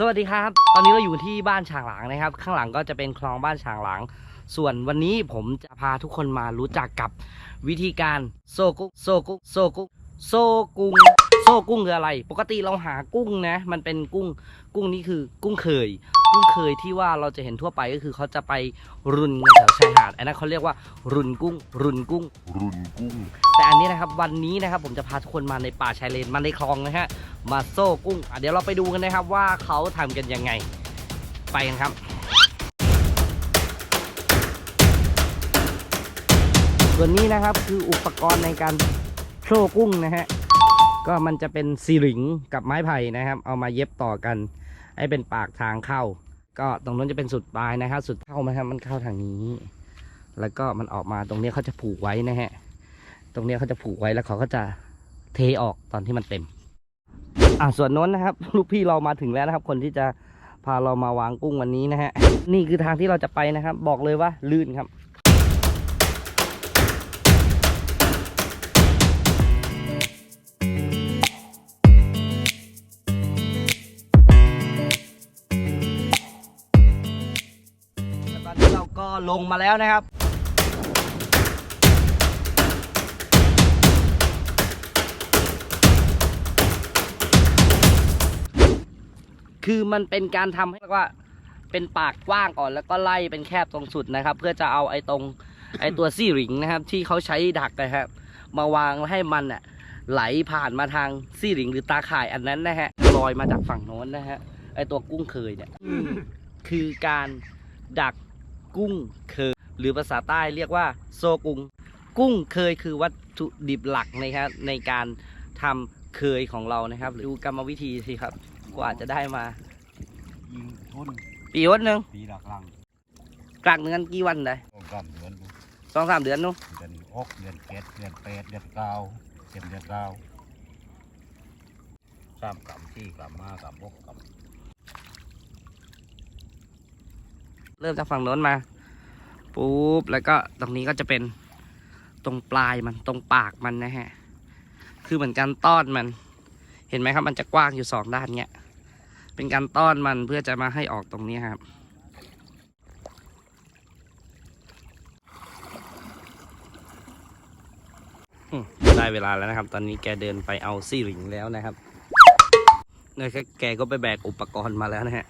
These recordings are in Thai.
สวัสดีครับ ตอนนี้เราอยู่ที่บ้านฉางหลังนะครับ ข้างหลังก็จะเป็นคลองบ้านฉางหลัง ส่วนวันนี้ผมจะพาทุกคนมารู้จักกับวิธีการโซกุโซกุโซกุโซกุง โซกุ้งคืออะไร ปกติเราหากุ้งนะ มันเป็นกุ้ง กุ้งนี่คือกุ้งเคย กุ้งเคยที่ว่าเราจะเห็นทั่วไปก็คือเขาจะไปรุนกันแถวชายหาด อันนั้นเขาเรียกว่ารุนกุ้ง รุนกุ้ง รุนกุ้ง แต่อันนี้นะครับวันนี้นะครับผมจะพาทุกคนมาในป่าชายเลน มาในคลองนะฮะ มาโซ่กุ้งอะเดี๋ยวเราไปดูกันนะครับว่าเขาทำกันยังไง ไปกันครับส่วนนี้นะครับคืออุปกรณ์ในการโซ่กุ้งนะฮะ ก็มันจะเป็นซีริงกับไม้ไผ่นะครับ เอามาเย็บต่อกัน ให้เป็นปากทางเข้า ก็ตรงนั้นจะเป็นสุดปลายนะครับ สุดเข้ามันครับมันเข้าทางนี้ แล้วก็มันออกมาตรงนี้เขาจะผูกไว้นะฮะ ตรงนี้เขาจะผูกไว้แล้วเขาก็จะเทออกตอนที่มันเต็ม อ่าส่วนน้นนะครับ ลูกพี่เรามาถึงแล้วนะครับ คนที่จะพาเรามาวางกุ้งวันนี้นะฮะ นี่คือทางที่เราจะไปนะครับ บอกเลยว่าลื่นครับ ก็ลงมาแล้วนะครับ คือมันเป็นการทำให้ว่าเป็นปากกว้างก่อนแล้วก็ไล่เป็นแคบตรงสุดนะครับ เพื่อจะเอาไอ้ตรงไอ้ตัวซี่หริงนะครับ ที่เขาใช้ดักนะครับ มาวางให้มันอะไหลผ่านมาทางซี่หริงหรือตาข่ายอันนั้นนะฮะลอยมาจากฝั่งโน้นนะฮะไอ้ตัวกุ้งเคยเนี่ยคือการดัก กุ้งเคย หรือภาษาใต้เรียกว่าโซกุง กุ้งเคยคือวัตถุดิบหลักนะครับในการทำเคยของเรานะครับดูกรรมวิธีสิครับ กว่าจะได้มายิงทุนปีวันหนึ่งปีละครั้งกลางเดือนกี่วันได้ต้องกำเดือนสองสามเดือนเนู้เดือนหกเดือนเจ็ดเดือนแปดเดือนเก้าเจ็ดเดือนเก้าสามกำสี่กำห้ากำหกก เริ่มจากฝั่งโน้นมาปุ๊บแล้วก็ตรงนี้ก็จะเป็นตรงปลายมันตรงปากมันนะฮะ คือเหมือนการต้อนมัน เห็นไหมครับมันจะกว้างอยู่สองด้านเนี้ยเป็นการต้อนมันเพื่อจะมาให้ออกตรงนี้ครับได้เวลาแล้วนะครับ ตอนนี้แกเดินไปเอาซี่หลิงแล้วนะครับเนี่ยแกก็ไปแบกอุปกรณ์มาแล้วนะฮะ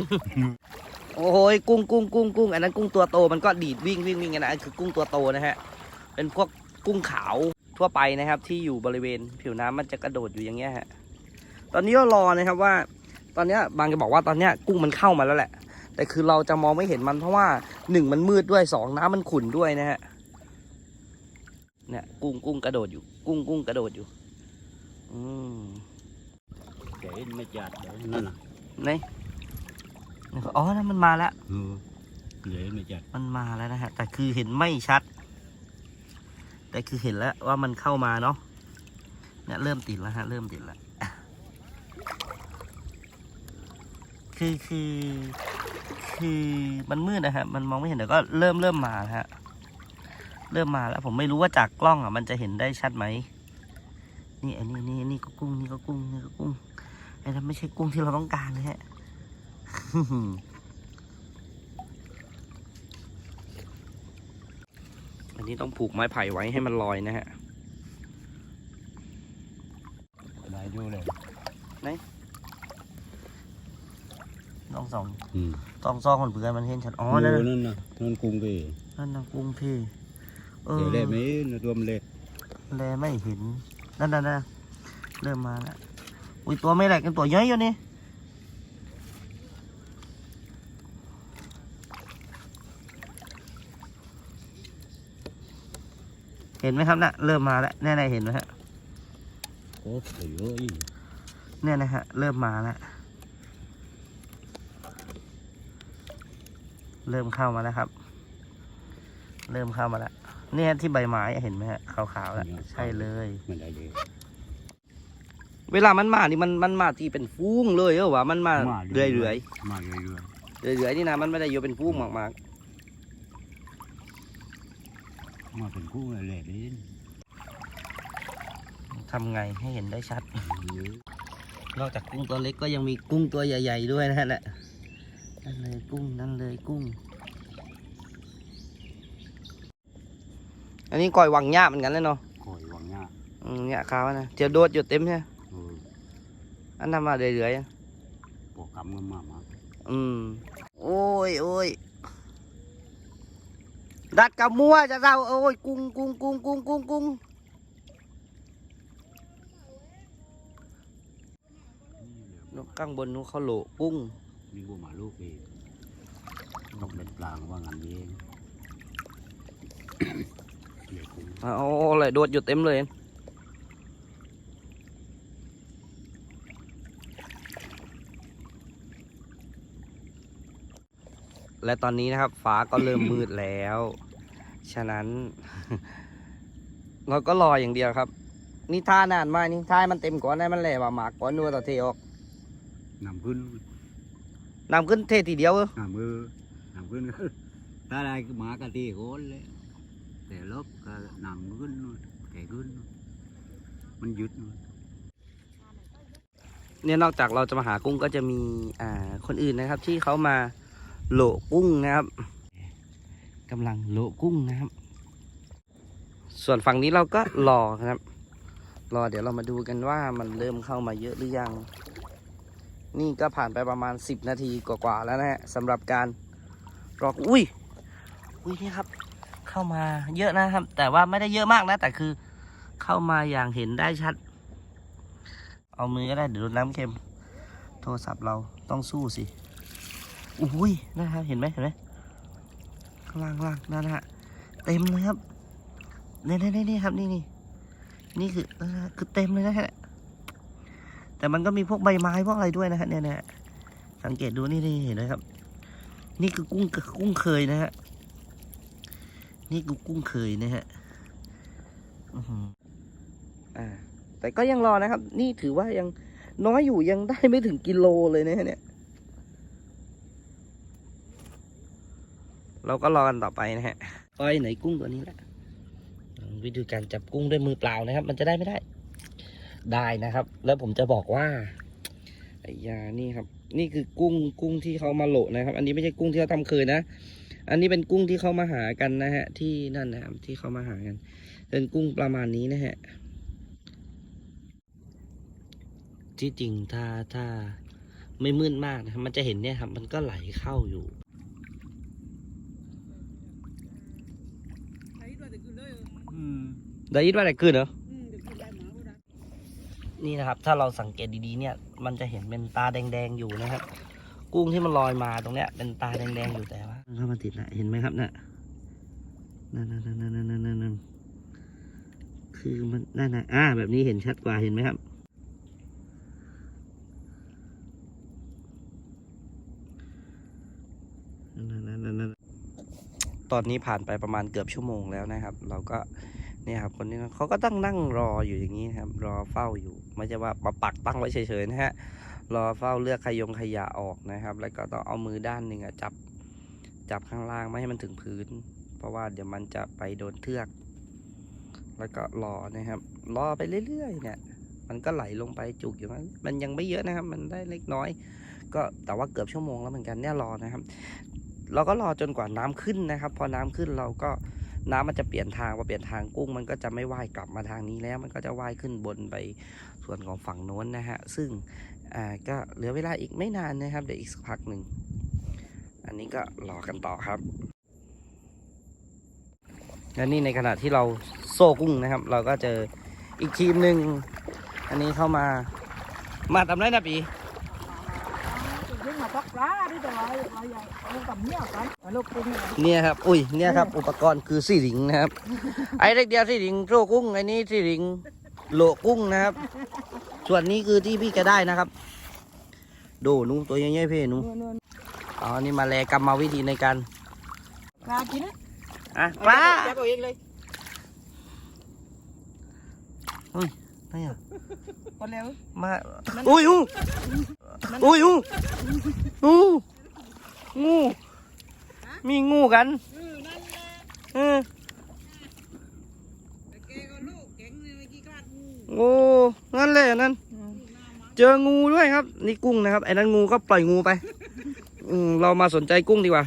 น โอ้ยกุ้งกุ้งกุ้งกุ้งอันนั้นกุ้งตัวโตมันก็ดีดวิ่งวิ่งวิ่งกันนะอันคือกุ้งตัวโตนะฮะ เป็นพวกกุ้งขาวทั่วไปนะครับ ที่อยู่บริเวณผิวน้ำมันจะกระโดดอยู่อย่างเงี้ยฮะ ตอนนี้ก็รอนะครับว่า ตอนเนี้ยบางจะบอกว่าตอนเนี้ยกุ้งมันเข้ามาแล้วแหละ แต่คือเราจะมองไม่เห็นมันเพราะว่าหนึ่งมันมืดด้วยสองน้ำมันขุ่นด้วยนะฮะเนี่ยกุ้งกุ้งกระโดดอยู่ กุ้งกุ้งกระโดดอยู่ อืมเก๋ไม่จัดเลยนั่นน่ะนี่ อ๋อนั่นมันมาแล้วเออเก๋ไม่จัดมันมาแล้วนะฮะ แต่คือเห็นไม่ชัด แต่คือเห็นแล้วว่ามันเข้ามาเนาะเนี่ยเริ่มติดแล้วฮะ เริ่มติดแล้ว คือคือคือมันมืดนะฮะ มันมองไม่เห็นแต่ก็เริ่มเริ่มมาแล้วฮะ เริ่มมาแล้ว ผมไม่รู้ว่าจากกล้องอะ มันจะเห็นได้ชัดไหม นี่อันนี้นี่นี่ก็กุ้ง นี่ก็กุ้ง นี่ก็กุ้งไอ้นั่นไม่ใช่กุ้งที่เราต้องการเลยฮะ อันนี้ต้องผูกไม้ไผ่ไว้ให้มันลอยนะฮะไหนดูเลยต้องสองอืมต้องซองคนเพื่อนมันเห็นชัดอ๋อนั่นดูน่ะนั่นน่ะนั่นกุ้งเก๋นั่นนะกุ้งพี่เออเก๋เล็กไหมนะตัวมันเล็กแลไม่เห็น นั่นนั่นนั่นเริ่มมาแล้วอุ้ยตัวไม่แหลกกันตัวเยอะอยู่นี่ เห็นไหมครับนะ่ะเริ่มมาแล้วแน่ๆเห็นไหมฮะโอ้เฮ้ยเนี่ยนะฮะเริ่มมาแล้วเริ่มเข้ามาแล้วครับ เริ่มเข้ามาแล้วเนี่ยที่ใบไม้อะเห็นไหมฮะขาวๆแล้วใช่เลยมันได้เลยเวลามันมานี่มันมันมาที่เป็นฟูงเลยเหรอวะมันมาเรื่อยๆเรื่อยมาเรื่อยๆเรื่อยๆนี่นะมันไม่ได้อยู่เป็นฟูงมากๆ มาเป็นคู่เลยเลยดินๆทำไงให้เห็นได้ชัด นอกจากกุ้งตัวเล็กก็ยังมีกุ้งตัวใหญ่ ๆ ด้วยนะฮะน่ะนั่นเลยกุ้งนั่นเลยกุ้ง อันนี้ก่อยวังหญ้าเหมือนกันเลยเนาะคอยวังหน้าอืมเนี่ยขาวนะเจียวโดดอยู่เต็มใช่ไหมเอออันนั้นมาเรื่อยๆอะปวกกำกันมามาอืมโอ้ยโอ้ย ดัดกับมัวจะเศร้าโอ้ยกุ้งกุ้งกุ้งกุ้งกุ้งกุ้งนกข้างบนนู้นเขาโหลกุ้งนี่กูมาลูกเองตกเด็ดกลางว่างันเองเด็กกูอ๋ออะไรโดดอยู่เต็มเและตอนนี้นะครับ ฟ้าก็เริ่มมืดแล้ว ฉะนั้น เราก็รออย่างเดียวครับ นี่ท่านานมากนี่ท่าให้มันเต็มก่อนให้มันแหล่ว่าหมากก่อนนัวต่อเทออกนำขึ้นนำขึ้นเททีเดียวเออนำมือนำขึ้นถ้าได้ก็หมากะตีโคนเลยแต่ลบก็นำขึ้นนู่นแกขึ้นนู่นมันหยุดนู่นเนี่ยนอกจากเราจะมาหากุ้งก็จะมีอ่าคนอื่นนะครับ ที่เขามา โหลกุ้งนะครับกำลังโหลกุ้งนะครับ ส่วนฝั่งนี้เราก็รอครับ รอเดี๋ยวเรามาดูกันว่ามันเริ่มเข้ามาเยอะหรือยัง นี่ก็ผ่านไปประมาณ 10 นาทีกว่าๆแล้วนะฮะสำหรับการรออุ้ยอุ้ยนี่ครับ เข้ามาเยอะนะครับ แต่ว่าไม่ได้เยอะมากนะ แต่คือเข้ามาอย่างเห็นได้ชัด เอามือก็ได้เดี๋ยวโดนน้ำเค็ม โทรศัพท์เราต้องสู้สิ อุ้ยนะครับเห็นไหมเห็นไหมข้างล่างล่างนั่นนะฮะเต็มเลยครับนี่นี่นี่ครับนี่นี่นี่คือคือเต็มเลยนะฮะแต่มันก็มีพวกใบไม้พวกอะไรด้วยนะฮะเนี่ยนะสังเกตดูนี่นี่เห็นไหมครับ นี่คือกุ้งกุ้งเคยนะฮะนี่คือกุ้งเคยนะฮะอ่าแต่ก็ยังรอนะครับ นี่ถือว่ายังน้อยอยู่ยังได้ไม่ถึงกิโลเลยนะเนี่ย เราก็รอกันต่อไปนะฮะอ้อยไหนกุ้งตัวนี้แหละวิธีการจับกุ้งด้วยมือเปล่านะครับ มันจะได้ไม่ได้ ได้นะครับ แล้วผมจะบอกว่าไอ้ยานี่ครับ นี่คือกุ้งกุ้งที่เขามาโหลนะครับ อันนี้ไม่ใช่กุ้งที่เขาทำเคยนะ อันนี้เป็นกุ้งที่เขามาหากันนะฮะ ที่นั่นนะครับที่เขามาหากัน เป็นกุ้งประมาณนี้นะฮะที่จริงถ้าถ้าไม่มืดมากนะครับมันจะเห็นเนี่ยครับ มันก็ไหลเข้าอยู่ อืมได้ยินว่าอะไรขึ้นเหรอนี่นะครับ ถ้าเราสังเกตดีๆเนี่ย มันจะเห็นเป็นตาแดงๆอยู่นะครับ กุ้งที่มันลอยมาตรงเนี้ย เป็นตาแดงๆอยู่แต่ว่าเข้ามาติดละเห็นไหมครับน่ะนั่นนั่นนั่นนั่นนั่นนั่นนั่นคือมันนั่นนะอ่า แบบนี้เห็นชัดกว่าเห็นไหมครับ ตอนนี้ผ่านไปประมาณเกือบชั่วโมงแล้วนะครับ เราก็เนี่ยครับคนนี้เขาก็ตั้งนั่งรออยู่อย่างนี้ครับ รอเฝ้าอยู่ไม่ใช่ว่ามาปักตั้งไว้เฉยๆนะฮะรอเฝ้าเลือกขยงขยะออกนะครับ แล้วก็ต้องเอามือด้านหนึ่งอะจับจับข้างล่างไม่ให้มันถึงพื้น เพราะว่าเดี๋ยวมันจะไปโดนเทือก แล้วก็รอนะครับรอไปเรื่อยๆ เนี่ย มันก็ไหลลงไปจุกอยู่มันมันยังไม่เยอะนะครับ มันได้เล็กน้อย ก็แต่ว่าเกือบชั่วโมงแล้วเหมือนกันเนี่ยรอนะครับ เราก็รอจนกว่าน้ำขึ้นนะครับ พอน้ำขึ้นเราก็น้ำมันจะเปลี่ยนทางพอเปลี่ยนทางกุ้ง มันก็จะไม่ว่ายกลับมาทางนี้แล้ว มันก็จะว่ายขึ้นบนไปส่วนของฝั่งโน้นนะฮะ ซึ่งอ่าก็เหลือเวลาอีกไม่นานนะครับเดี๋ยวอีกสักพักหนึ่ง อันนี้ก็รอกันต่อครับและนี่ในขณะที่เราโซ่กุ้งนะครับ เราก็เจออีกทีมหนึ่งอันนี้เข้ามามาทำไรนะปี เนี่ยครับ อุ้ย เนี่ยครับ อุปกรณ์คือสี่หลิงนะครับ ไอ้เล็กเดียวสี่หลิงโซ่กุ้ง ไอ้นี่สี่หลิงโลกุ้งนะครับ ส่วนนี้คือที่พี่แกได้นะครับ ดูนุ่งตัวใหญ่ๆเพ่นุ่งอ๋อ นี่มาแลกรรมวิธีในการ Ra chín á อะปลา Cho cô yên đi ไม่อะ Con leo มาอุ้ยอู้อุ้ยอู้งูงูมีงูกันเออโอ้นั่นเลยอันนั้นเจองูด้วยครับ นี่กุ้งนะครับไอ้นั้นงูก็ปล่อยงูไปอืมเรามาสนใจกุ้งดีกว่า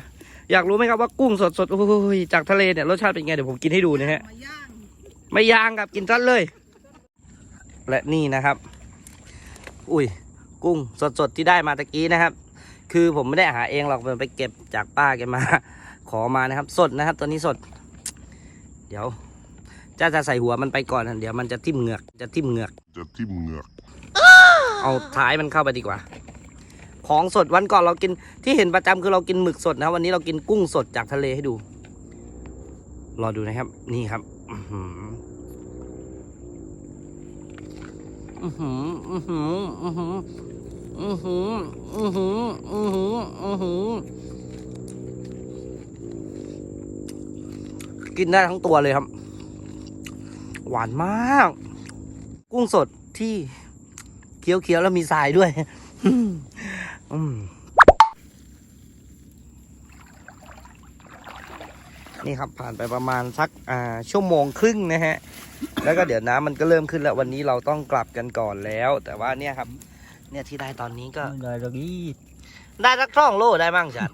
อยากรู้ไหมครับว่ากุ้งสดสดๆโอ้ยจากทะเลเนี่ยรสชาติเป็นไงเดี๋ยวผมกินให้ดูนะฮะ ไม่ย่างครับกินซัดเลย และนี่นะครับ อุ้ย กุ้งสดๆที่ได้มาตะกี้นะครับ คือผมไม่ได้หาเองหรอกผมไปเก็บจากป้าแกมา ขอมานะครับ สดนะครับ ตัวนี้สด เดี๋ยวจ้าจะใส่หัวมันไปก่อนนะเดี๋ยวมันจะทิ่มเหงือก จะทิ่มเหงือก จะทิ่มเหงือก เอาท้ายมันเข้าไปดีกว่า ของสดวันก่อนเรากินที่เห็นประจำคือเรากินหมึกสดนะครับวันนี้เรากินกุ้งสดจากทะเลให้ดู รอดูนะครับ นี่ครับ อือหือือหือือหือือหือือหือือหือือหืกินได้ทั้งตัวเลยครับ หวานมาก กุ้งสดที่เคี้ยวๆแล้วมีทรายด้วย อืม นี่ครับผ่านไปประมาณสักอ่าชั่วโมงครึ่งนะฮะแล้วก็เดี๋ยวน้ำมันก็เริ่มขึ้นแล้ววันนี้เราต้องกลับกันก่อนแล้ว แต่ว่าเนี่ยครับ เนี่ยที่ได้ตอนนี้ก็ Rồi rồi đi ได้สักช่องโลได้บ้างจัด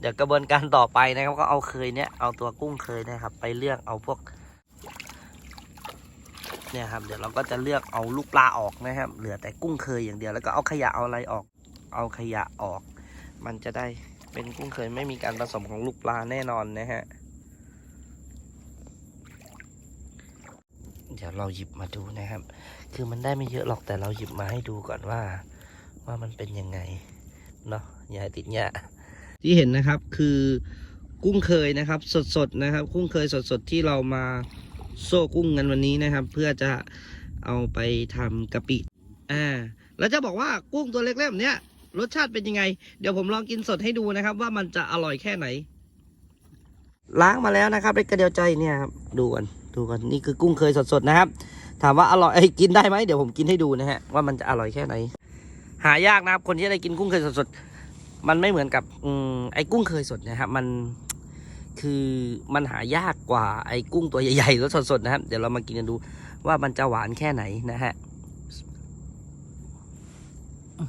เดี๋ยวกระบวนการต่อไปนะครับก็เอาเคยเนี่ยเอาตัวกุ้งเคยนะครับ ไปเลือกเอาพวก เนี่ยครับ เดี๋ยวเราก็จะเลือกเอาลูกปลาออกนะครับ เหลือแต่กุ้งเคยอย่างเดียวแล้วก็เอาขยะเอาอะไรออก เอาขยะออก มันจะได้ เป็นกุ้งเคยไม่มีการผสมของลูกปลาแน่นอนนะฮะ เดี๋ยวเราหยิบมาดูนะครับ คือมันได้ไม่เยอะหรอกแต่เราหยิบมาให้ดูก่อนว่า ว่ามันเป็นยังไงเนาะอย่าให้ติดเนี่ยที่เห็นนะครับคือกุ้งเคยนะครับสดๆนะครับ กุ้งเคยสดๆที่เรามาโซ่กุ้งกันวันนี้นะครับ เพื่อจะเอาไปทำกะปิอ่าแล้วจะบอกว่ากุ้งตัวเล็กๆแบบเนี้ย รสชาติเป็นยังไง เดี๋ยวผมลองกินสดให้ดูนะครับ ว่ามันจะอร่อยแค่ไหน ล้างมาแล้วนะครับเล็กกระเดียวใจเนี่ยครับดูกันดูกันนี่คือกุ้งเคยสดๆนะครับ ถามว่าอร่อยอ้กินได้ไหมเดี๋ยวผมกินให้ดูนะฮะว่ามันจะอร่อยแค่ไหน หายากนะครับ คนที่ได้กินกุ้งเคยสดๆมันไม่เหมือนกับอไอ้กุ้งเคยสดนะครับมันคือมันหายากกว่าไอ้กุ้งตัวใหญ่ๆแล้วสดๆนะครับ เดี๋ยวเรามากินกันดูว่ามันจะหวานแค่ไหนนะฮะอื้อหืออื้อหืออื้อหือ ทั้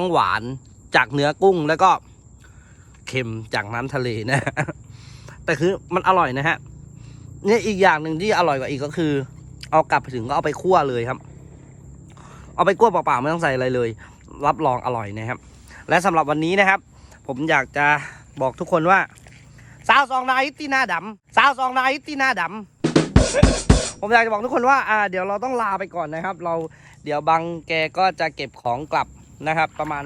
งหวานจากเนื้อกุ้งแล้วก็เค็มจากน้ำทะเลนะ แต่คือมันอร่อยนะฮะ เนี่ยอีกอย่างหนึ่งที่อร่อยกว่าอีกก็คือ เอากลับไปถึงก็เอาไปคั่วเลยครับ เอาไปคั่วเปล่าๆไม่ต้องใส่อะไรเลย รับรองอร่อยนะครับ และสำหรับวันนี้นะครับ ผมอยากจะบอกทุกคนว่า สาวซองนาอิตตีหน้าดำสาวซองนาอิตตีหน้าดำผมอยากจะบอกทุกคนว่าอ่า เดี๋ยวเราต้องลาไปก่อนนะครับ เราเดี๋ยวบังแกก็จะเก็บของกลับนะครับ ประมาณ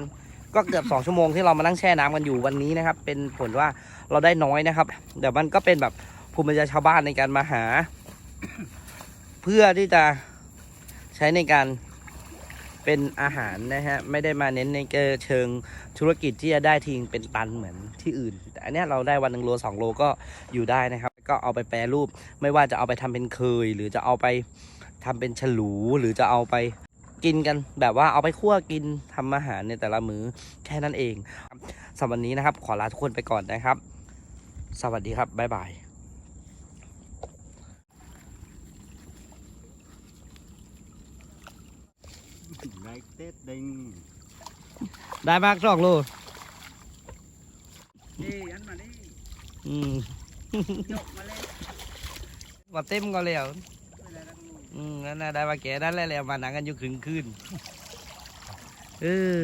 ก็เกือบสองชั่วโมงที่เรามานั่งแช่น้ำกันอยู่วันนี้นะครับ เป็นผลว่าเราได้น้อยนะครับเดี๋ยวมันก็เป็นแบบภูมิปัญญาชาวบ้านในการมาหา เพื่อที่จะใช้ในการ เป็นอาหารนะฮะไม่ได้มาเน้นในเชิงธุรกิจที่จะได้ทิ้งเป็นตันเหมือนที่อื่น แต่อันนี้เราได้วันหนึ่งโลสองโลก็อยู่ได้นะครับ ก็เอาไปแปรรูปไม่ว่าจะเอาไปทำเป็นเคย หรือจะเอาไปทำเป็นฉลูหรือจะเอาไปกินกันแบบว่าเอาไปคั่วกินทำอาหารในแต่ละมื้อแค่นั้นเองสำหรับวันนี้นะครับ ขอลาทุกคนไปก่อนนะครับ สวัสดีครับบ๊ายบาย Lại Tết đình ได้มากสองโล Đi ăn mà đi อืม Nhục mà lên มาเต็มก็แล้วอืมนั่นน่ะได้มาแก่นั่นแหละแล้วมาหนังกันอยู่ขึงคืนเออ